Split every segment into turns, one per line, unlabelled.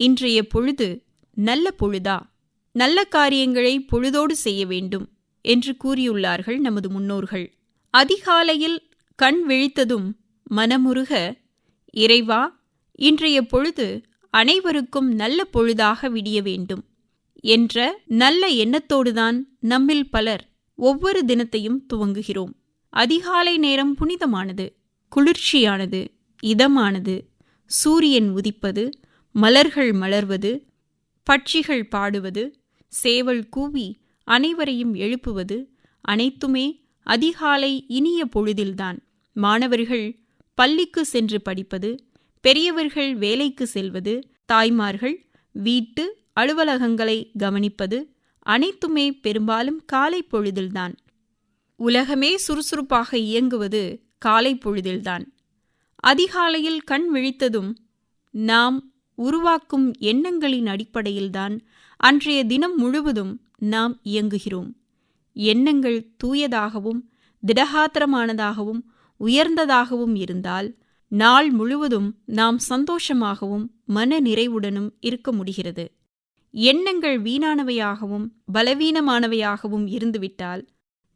இன்றைய பொழுது நல்ல பொழுதா? நல்ல காரியங்களை பொழுதோடு செய்ய வேண்டும் என்று கூறியுள்ளார்கள் நமது முன்னோர்கள். அதிகாலையில் கண் விழித்ததும் மனமுருக இறைவா இன்றைய பொழுது அனைவருக்கும் நல்ல பொழுதாக விடிய வேண்டும் என்ற நல்ல எண்ணத்தோடுதான் நம்மில் பலர் ஒவ்வொரு தினத்தையும் துவங்குகிறோம். அதிகாலை நேரம் புனிதமானது குளிர்ச்சியானது இதமானது சூரியன் உதிப்பது மலர்கள் மலர்வது பட்சிகள் பாடுவது சேவல் கூவி அனைவரையும் எழுப்புவது அனைத்துமே அதிகாலை இனிய பொழுதில்தான். மாணவர்கள் பள்ளிக்கு சென்று படிப்பது பெரியவர்கள் வேலைக்கு செல்வது தாய்மார்கள் வீட்டு அலுவலகங்களை கவனிப்பது அனைத்துமே பெரும்பாலும் காலை பொழுதில்தான். உலகமே சுறுசுறுப்பாக இயங்குவது காலை பொழுதில்தான். அதிகாலையில் கண் விழித்ததும் நாம் உருவாக்கும் எண்ணங்களின் அடிப்படையில்தான் அன்றைய தினம் முழுவதும் நாம் இயங்குகிறோம். எண்ணங்கள் தூயதாகவும் திடகாத்திரமானதாகவும் உயர்ந்ததாகவும் இருந்தால் நாள் முழுவதும் நாம் சந்தோஷமாகவும் மன நிறைவுடனும் இருக்க முடிகிறது. எண்ணங்கள் வீணானவையாகவும் பலவீனமானவையாகவும் இருந்துவிட்டால்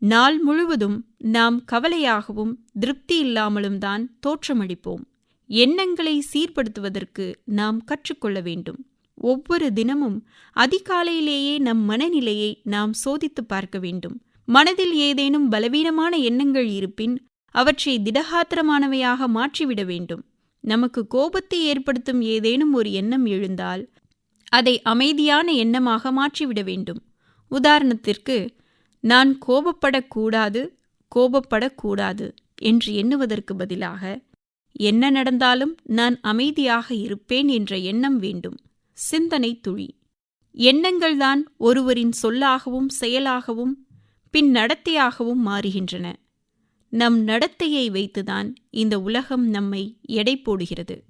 நாள் முழுவதும் நாம் கவலையாகவும் திருப்தி இல்லாமலும் தான் தோற்றமளிப்போம். எண்ணங்களை சீர்படுத்துவதற்கு நாம் கற்றுக்கொள்ள வேண்டும். ஒவ்வொரு தினமும் அதிகாலையிலேயே நம் மனநிலையை நாம் சோதித்து பார்க்க வேண்டும். மனதில் ஏதேனும் பலவீனமான எண்ணங்கள் இருப்பின் அவற்றை திடகாத்திரமானவையாக மாற்றிவிட வேண்டும். நமக்கு கோபத்தை ஏற்படுத்தும் ஏதேனும் ஒரு எண்ணம் எழுந்தால் அதை அமைதியான எண்ணமாக மாற்றிவிட வேண்டும். உதாரணத்திற்கு நான் கோபப்படக்கூடாது கோபப்படக்கூடாது என்று எண்ணுவதற்கு பதிலாக என்ன நடந்தாலும் நான் அமைதியாக இருப்பேன் என்ற எண்ணம் வேண்டும். சிந்தனை துளி. எண்ணங்கள்தான் ஒருவரின் சொல்லாகவும் செயலாகவும் பின் நடத்தையாகவும் மாறுகின்றன. நம் நடத்தையை வைத்துதான் இந்த உலகம் நம்மை எடை போடுகிறது.